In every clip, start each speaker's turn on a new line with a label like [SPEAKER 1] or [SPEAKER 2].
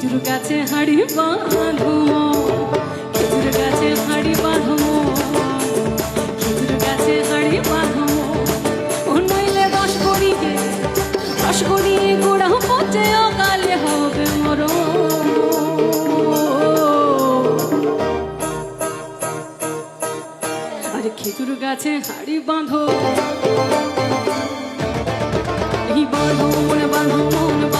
[SPEAKER 1] খেজুর গাছে হাড়ি বাঁধো খেজুর গাছে হাড়ি বাঁধো খেজুর গাছে হাড়ি বাঁধো ও নইলে রস করিয়ে রস করিয়ে গোড়া পচে অকালে হবে মরণ। আর খেজুর গাছে হাড়ি বাঁধো বাঁধো, মন বাঁধো মন বাঁধো।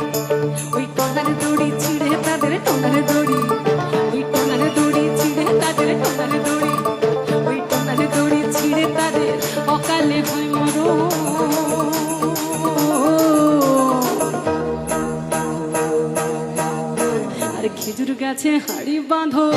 [SPEAKER 1] অকালে হয় আর খেজুর গাছে হাড়ি বাঁধো।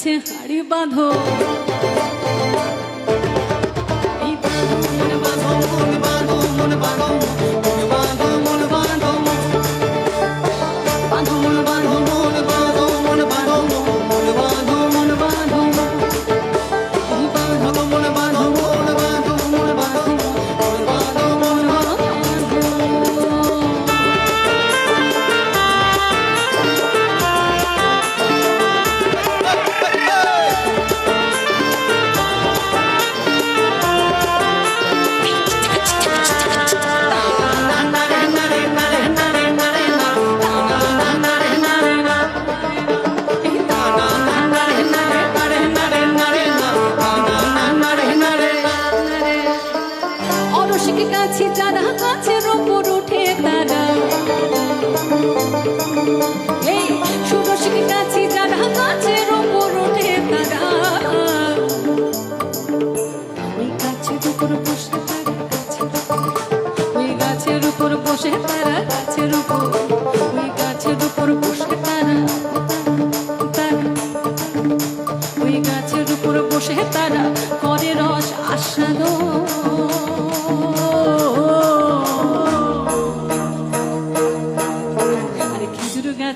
[SPEAKER 1] কাছে হাড়ি বাঁধো আশিক কাছে যারা কাছের ওপর উঠে তারা। এই সুরসিক কাছে যারা কাছের ওপর উঠে তারা। ওই গাছের উপর বসে তারা গাছে ওই গাছের উপর বসে তারা গাছে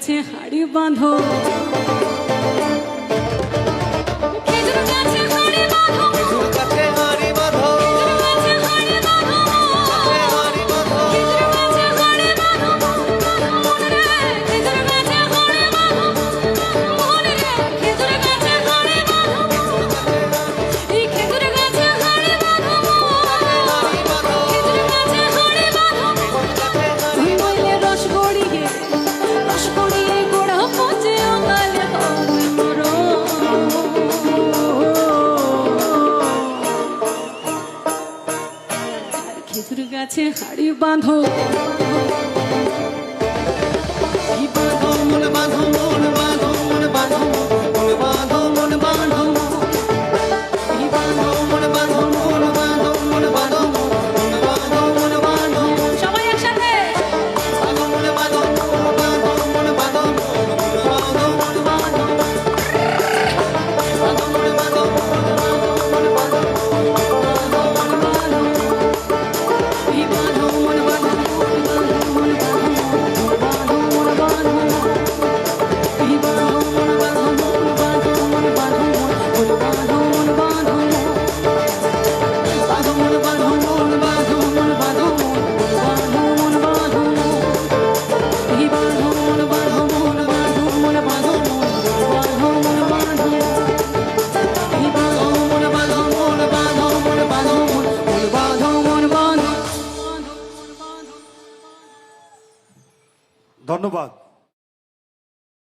[SPEAKER 1] কাছে হাড়ি বাঁধো
[SPEAKER 2] গাছে
[SPEAKER 1] হাড়ি বাঁধো মন বাঁধো মন বাঁধো মন
[SPEAKER 3] ধন্যবাদ